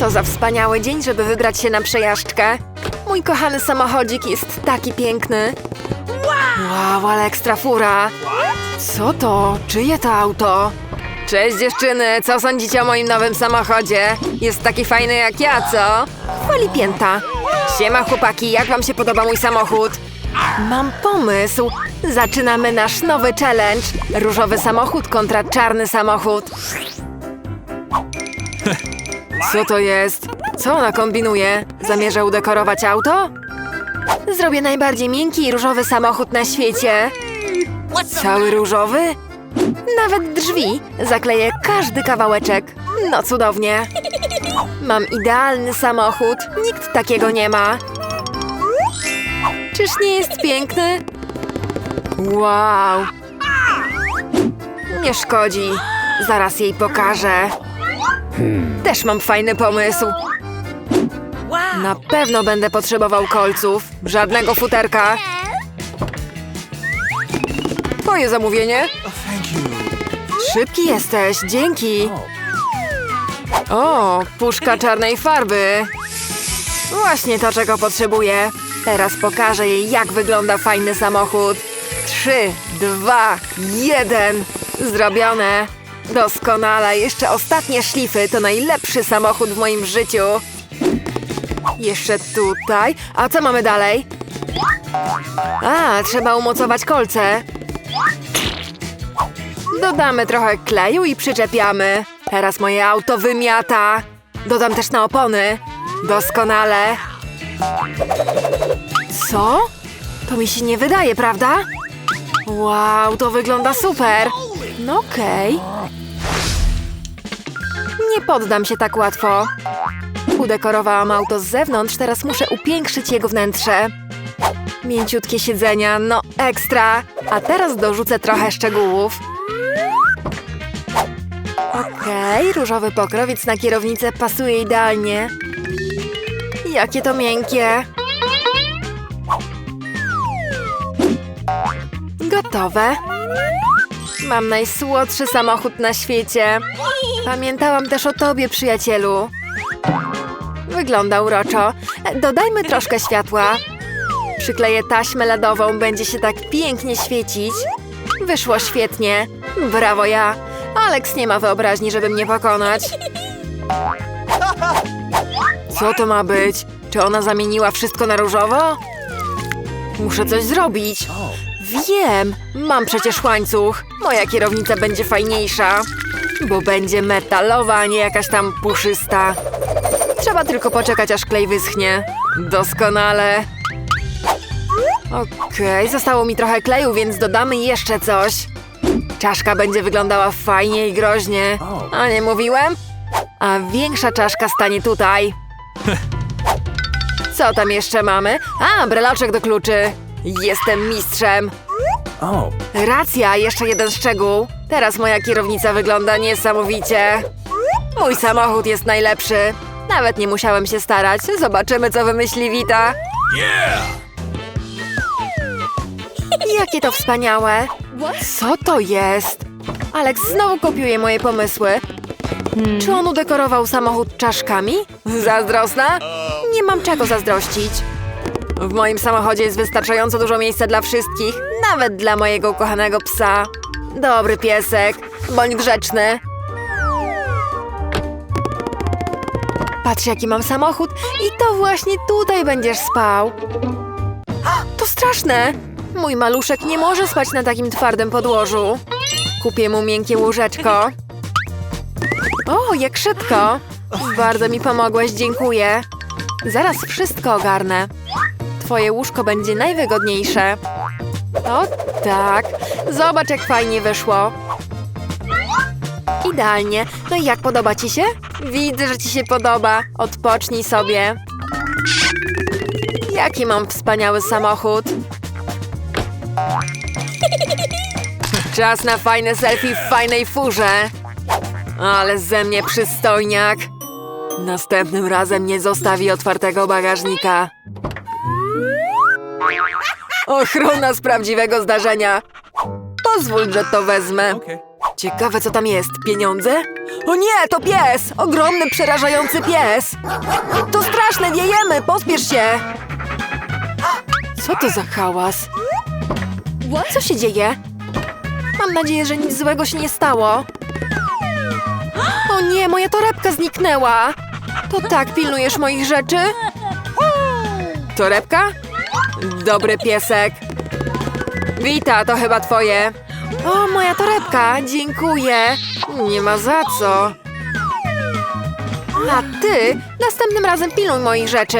Co za wspaniały dzień, żeby wybrać się na przejażdżkę. Mój kochany samochodzik jest taki piękny. Wow, ale ekstra fura. Co to? Czyje to auto? Cześć dziewczyny, co sądzicie o moim nowym samochodzie? Jest taki fajny jak ja, co? Chwali pięta. Siema chłopaki, jak wam się podoba mój samochód? Mam pomysł. Zaczynamy nasz nowy challenge. Różowy samochód kontra czarny samochód. Co to jest? Co ona kombinuje? Zamierza udekorować auto? Zrobię najbardziej miękki i różowy samochód na świecie. Cały różowy? Nawet drzwi. Zakleję każdy kawałeczek. No cudownie. Mam idealny samochód. Nikt takiego nie ma. Czyż nie jest piękny? Wow. Nie szkodzi. Zaraz jej pokażę. Też mam fajny pomysł. Na pewno będę potrzebował kolców. Żadnego futerka. Twoje zamówienie? Szybki jesteś, dzięki. O, puszka czarnej farby. Właśnie to, czego potrzebuję. Teraz pokażę jej, jak wygląda fajny samochód. Trzy, dwa, jeden. Zrobione. Doskonale. Jeszcze ostatnie szlify. To najlepszy samochód w moim życiu. Jeszcze tutaj. A co mamy dalej? A, trzeba umocować kolce. Dodamy trochę kleju i przyczepiamy. Teraz moje auto wymiata. Dodam też na opony. Doskonale. Co? To mi się nie wydaje, prawda? Wow, to wygląda super. No okej. Nie poddam się tak łatwo. Udekorowałam auto z zewnątrz, teraz muszę upiększyć jego wnętrze. Mięciutkie siedzenia, no ekstra. A teraz dorzucę trochę szczegółów. Okej, różowy pokrowiec na kierownicę pasuje idealnie. Jakie to miękkie. Gotowe. Mam najsłodszy samochód na świecie. Pamiętałam też o tobie, przyjacielu. Wygląda uroczo. Dodajmy troszkę światła. Przykleję taśmę LEDową, będzie się tak pięknie świecić. Wyszło świetnie. Brawo ja. Alex nie ma wyobraźni, żeby mnie pokonać. Co to ma być? Czy ona zamieniła wszystko na różowo? Muszę coś zrobić. Wiem, mam przecież łańcuch. Moja kierownica będzie fajniejsza, bo będzie metalowa, a nie jakaś tam puszysta. Trzeba tylko poczekać, aż klej wyschnie. Doskonale. Okej, zostało mi trochę kleju, więc dodamy jeszcze coś. Czaszka będzie wyglądała fajnie i groźnie. A nie mówiłem? A większa czaszka stanie tutaj. Co tam jeszcze mamy? A, breloczek do kluczy. Jestem mistrzem. Oh, Racja, jeszcze jeden szczegół. Teraz moja kierownica wygląda niesamowicie. Mój samochód jest najlepszy. Nawet nie musiałem się starać. Zobaczymy, co wymyśli Wita. yeah! Jakie to wspaniałe! Co to jest? Alex znowu kopiuje moje pomysły. Czy on udekorował samochód czaszkami? Zazdrosna? Nie mam czego zazdrościć. W moim samochodzie jest wystarczająco dużo miejsca dla wszystkich, nawet dla mojego ukochanego psa. Dobry piesek, bądź grzeczny. Patrz, jaki mam samochód i to właśnie tutaj będziesz spał. To straszne! Mój maluszek nie może spać na takim twardym podłożu. Kupię mu miękkie łóżeczko. O, jak szybko! Bardzo mi pomogłeś, dziękuję. Zaraz wszystko ogarnę. Twoje łóżko będzie najwygodniejsze. O tak, zobacz jak fajnie wyszło. Idealnie. No i jak podoba ci się? Widzę, że ci się podoba. Odpocznij sobie. Jaki mam wspaniały samochód. Czas na fajne selfie w fajnej furze. Ale ze mnie przystojniak. Następnym razem nie zostawi otwartego bagażnika. Ochrona z prawdziwego zdarzenia. Pozwól, że to wezmę. Ciekawe, co tam jest. Pieniądze? O nie, to pies! Ogromny, przerażający pies! To straszne, nie jemy! Pospiesz się! Co to za hałas? Co się dzieje? Mam nadzieję, że nic złego się nie stało. O nie, moja torebka zniknęła! To tak, pilnujesz moich rzeczy? Torebka? Dobry piesek. Wita, to chyba twoje. O, moja torebka, dziękuję. Nie ma za co. A ty następnym razem pilnuj moich rzeczy.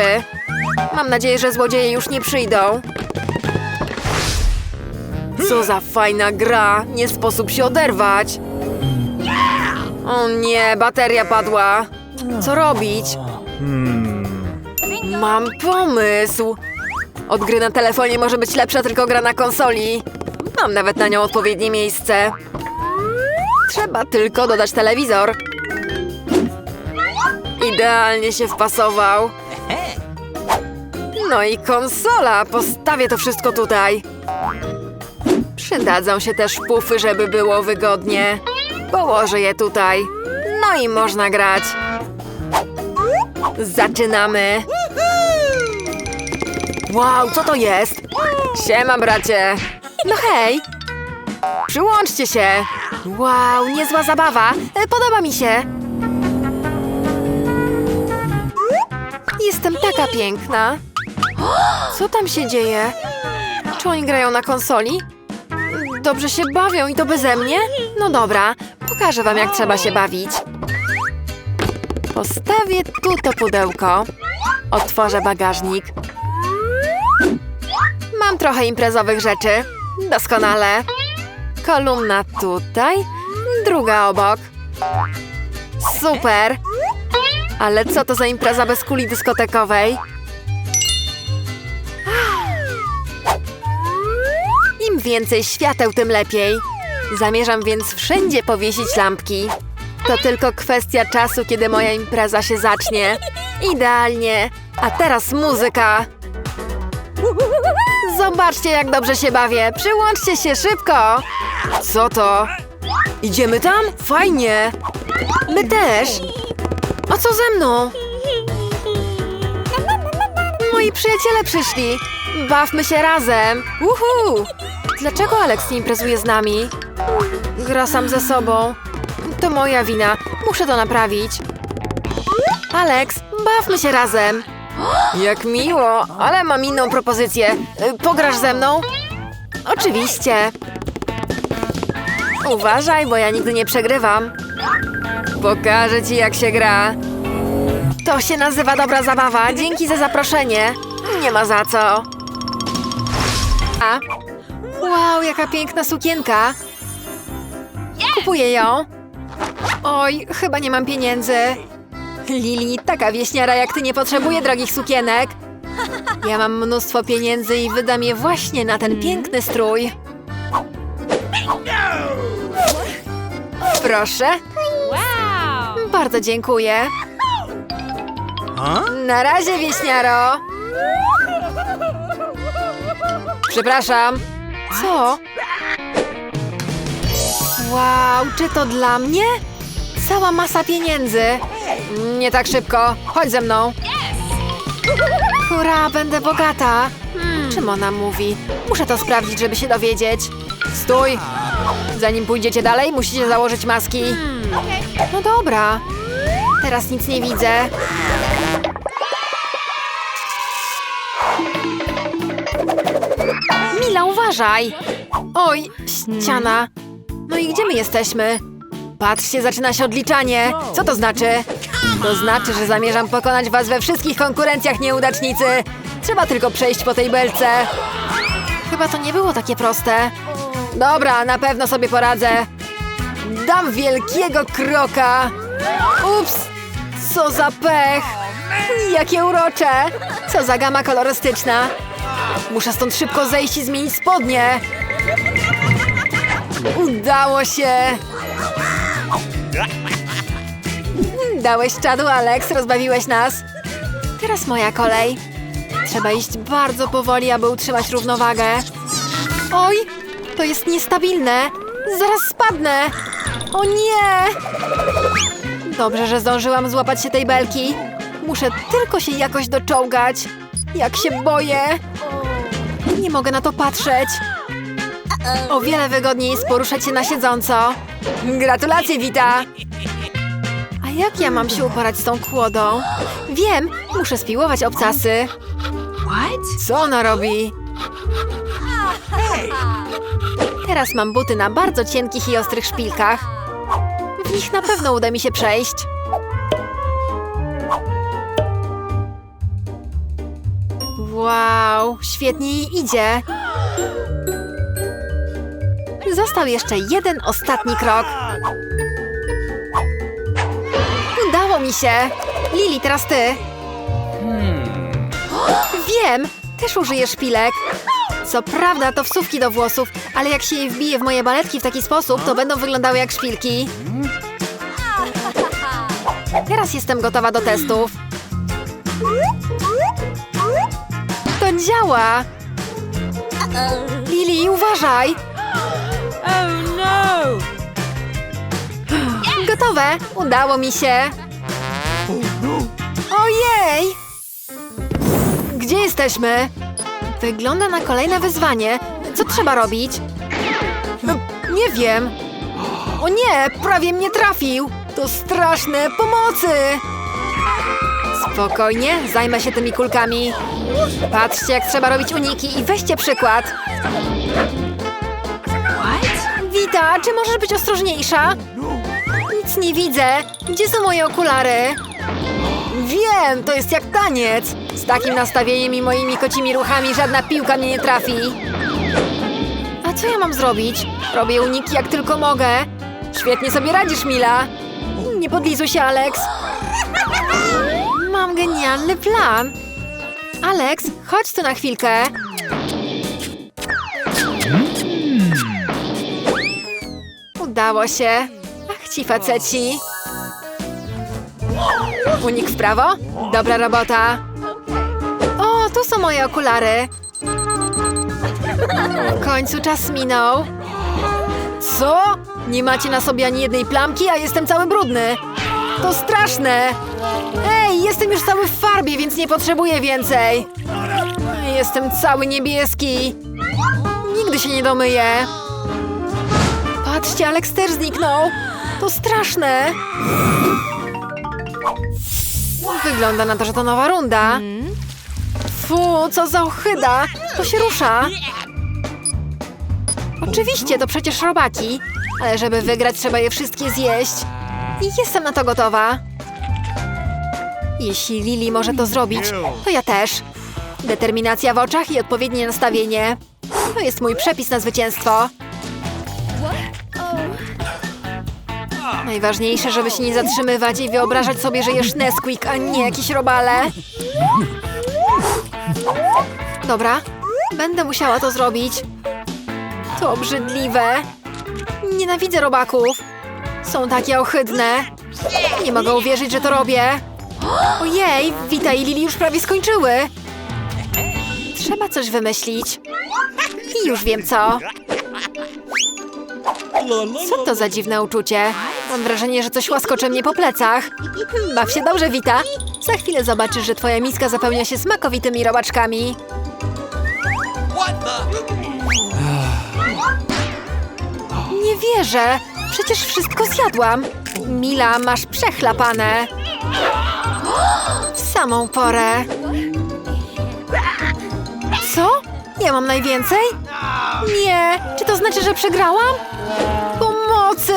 Mam nadzieję, że złodzieje już nie przyjdą. Co za fajna gra! Nie sposób się oderwać. O nie, bateria padła. Co robić? Mam pomysł. Od gry na telefonie może być lepsza tylko gra na konsoli. Mam nawet na nią odpowiednie miejsce. Trzeba tylko dodać telewizor. Idealnie się wpasował. No i konsola. Postawię to wszystko tutaj. Przydadzą się też pufy, żeby było wygodnie. Położę je tutaj. No i można grać. Zaczynamy. Wow, co to jest? Siema, bracie. No hej. Przyłączcie się. Wow, niezła zabawa. E, Podoba mi się. Jestem taka piękna. Co tam się dzieje? Czy oni grają na konsoli? Dobrze się bawią i to beze mnie? No dobra, pokażę wam jak trzeba się bawić. Postawię tu to pudełko. Otworzę bagażnik. Mam trochę imprezowych rzeczy. Doskonale. Kolumna tutaj, druga obok. Super! Ale co to za impreza bez kuli dyskotekowej? Im więcej świateł, tym lepiej. Zamierzam więc wszędzie powiesić lampki. To tylko kwestia czasu, kiedy moja impreza się zacznie. Idealnie. A teraz muzyka. Zobaczcie, jak dobrze się bawię. Przyłączcie się szybko. Co to? Idziemy tam? Fajnie. My też. A co ze mną? Moi przyjaciele przyszli. Bawmy się razem. Uhu! Dlaczego Alex nie imprezuje z nami? Gra sam ze sobą. To moja wina. Muszę to naprawić. Alex, bawmy się razem. Jak miło, ale mam inną propozycję. Y, Pograsz ze mną? Oczywiście. Uważaj, bo ja nigdy nie przegrywam. Pokażę ci, jak się gra. To się nazywa dobra zabawa. Dzięki za zaproszenie. Nie ma za co. A? Wow, jaka piękna sukienka. Kupuję ją. Oj, chyba nie mam pieniędzy. Lili, taka wieśniara jak ty nie potrzebuje drogich sukienek. Ja mam mnóstwo pieniędzy i wydam je właśnie na ten piękny strój. Proszę. Bardzo dziękuję. Na razie, wieśniaro. Przepraszam. Co? Wow, czy to dla mnie? Cała masa pieniędzy. Nie tak szybko. Chodź ze mną. Hurra, będę bogata. Czym ona mówi? Muszę to sprawdzić, żeby się dowiedzieć. Stój! Zanim pójdziecie dalej, musicie założyć maski. No dobra. Teraz nic nie widzę. Mila, uważaj! Oj, ściana. No i gdzie my jesteśmy? Patrzcie, zaczyna się odliczanie. Co to znaczy? To znaczy, że zamierzam pokonać was we wszystkich konkurencjach, nieudacznicy. Trzeba tylko przejść po tej belce. Chyba to nie było takie proste. Dobra, na pewno sobie poradzę. Dam wielkiego kroka. Ups! Co za pech! Jakie urocze! Co za gama kolorystyczna! Muszę stąd szybko zejść i zmienić spodnie! Udało się! Dałeś czadu, Alex, rozbawiłeś nas. Teraz moja kolej. Trzeba iść bardzo powoli, aby utrzymać równowagę. Oj, to jest niestabilne. Zaraz spadnę. O nie! Dobrze, że zdążyłam złapać się tej belki. Muszę tylko się jakoś doczołgać. Jak się boję. Nie mogę na to patrzeć. O wiele wygodniej jest poruszać się na siedząco. Gratulacje, Wita! Jak ja mam się uporać z tą kłodą? Wiem, muszę spiłować obcasy. Co ona robi? Teraz mam buty na bardzo cienkich i ostrych szpilkach. W nich na pewno uda mi się przejść. Wow, świetnie jej idzie. Został jeszcze jeden ostatni krok. Mi się! Lili, teraz ty. Wiem, też użyję szpilek. Co prawda to wsówki do włosów, ale jak się je wbije w moje baletki w taki sposób, to będą wyglądały jak szpilki. Teraz jestem gotowa do testów. To działa! Lili, uważaj! Gotowe! Udało mi się! Ojej! Gdzie jesteśmy? Wygląda na kolejne wyzwanie. Co trzeba robić? Nie wiem. O nie, prawie mnie trafił. To straszne, pomocy! Spokojnie, zajmę się tymi kulkami. Patrzcie, jak trzeba robić uniki i weźcie przykład. Wita, czy możesz być ostrożniejsza? Nic nie widzę. Gdzie są moje okulary? Wiem, to jest jak taniec. Z takim nastawieniem i moimi kocimi ruchami żadna piłka mnie nie trafi. A co ja mam zrobić? Robię uniki jak tylko mogę. Świetnie sobie radzisz, Mila. Nie podlizuj się, Alex. Mam genialny plan. Alex, chodź tu na chwilkę. Udało się. Ach, ci faceci. Unik w prawo? Dobra robota. O, tu są moje okulary. W końcu czas minął. Co? Nie macie na sobie ani jednej plamki, a jestem cały brudny. To straszne. Ej, jestem już cały w farbie, więc nie potrzebuję więcej. Jestem cały niebieski. Nigdy się nie domyję. Patrzcie, Alex też zniknął. To straszne. Wygląda na to, że to nowa runda. Fu, co za ochyda! To się rusza! Oczywiście, to przecież robaki. Ale żeby wygrać, trzeba je wszystkie zjeść. I jestem na to gotowa. Jeśli Lili może to zrobić, to ja też. Determinacja w oczach i odpowiednie nastawienie. To jest mój przepis na zwycięstwo. Najważniejsze, żeby się nie zatrzymywać i wyobrażać sobie, że jesz Nesquik, a nie jakieś robale. Dobra, będę musiała to zrobić. To obrzydliwe. Nienawidzę robaków. Są takie ohydne. Nie mogę uwierzyć, że to robię. Ojej, Wita i Lili już prawie skończyły. Trzeba coś wymyślić. I już wiem co. Co to za dziwne uczucie? Mam wrażenie, że coś łaskocze mnie po plecach. Baw się dobrze, Wita. Za chwilę zobaczysz, że twoja miska zapełnia się smakowitymi robaczkami. Nie wierzę! Przecież wszystko zjadłam. Mila, masz przechlapane. W samą porę. Co? Ja mam najwięcej? Nie! Czy to znaczy, że przegrałam? Pomocy!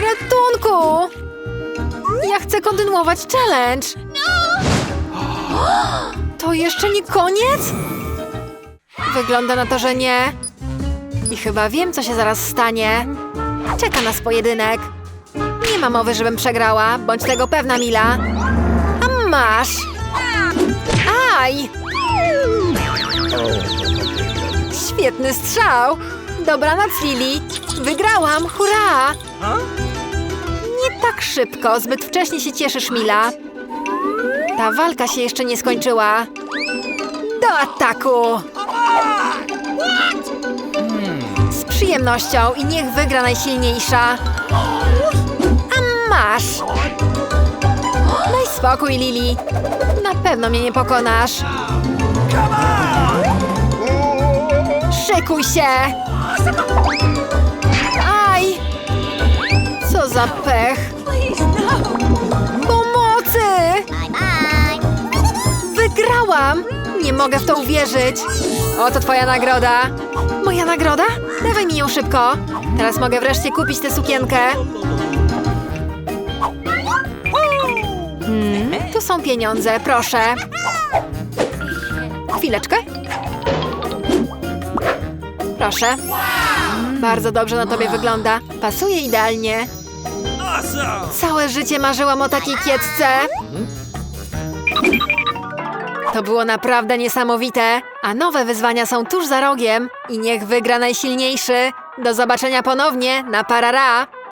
Ratunku! Ja chcę kontynuować challenge! To jeszcze nie koniec? Wygląda na to, że nie. I chyba wiem, co się zaraz stanie. Czeka nas pojedynek. Nie ma mowy, żebym przegrała. Bądź tego pewna, Mila. A masz! Aj! Świetny strzał! Dobranoc, Lili! Wygrałam! Hurra! Nie tak szybko, zbyt wcześnie się cieszysz, Mila. Ta walka się jeszcze nie skończyła. Do ataku! Z przyjemnością i niech wygra najsilniejsza. A masz! Daj spokój, Lili. Na pewno mnie nie pokonasz. Szykuj się! Aj! Co za pech! Pomocy! Wygrałam! Nie mogę w to uwierzyć! Oto twoja nagroda! Moja nagroda? Dawaj mi ją szybko! Teraz mogę wreszcie kupić tę sukienkę. Hmm, tu są pieniądze, proszę. Chwileczkę. Proszę. Bardzo dobrze na tobie wygląda. Pasuje idealnie. Całe życie marzyłam o takiej kiecce. To było naprawdę niesamowite, a nowe wyzwania są tuż za rogiem i niech wygra najsilniejszy. Do zobaczenia ponownie na Parara.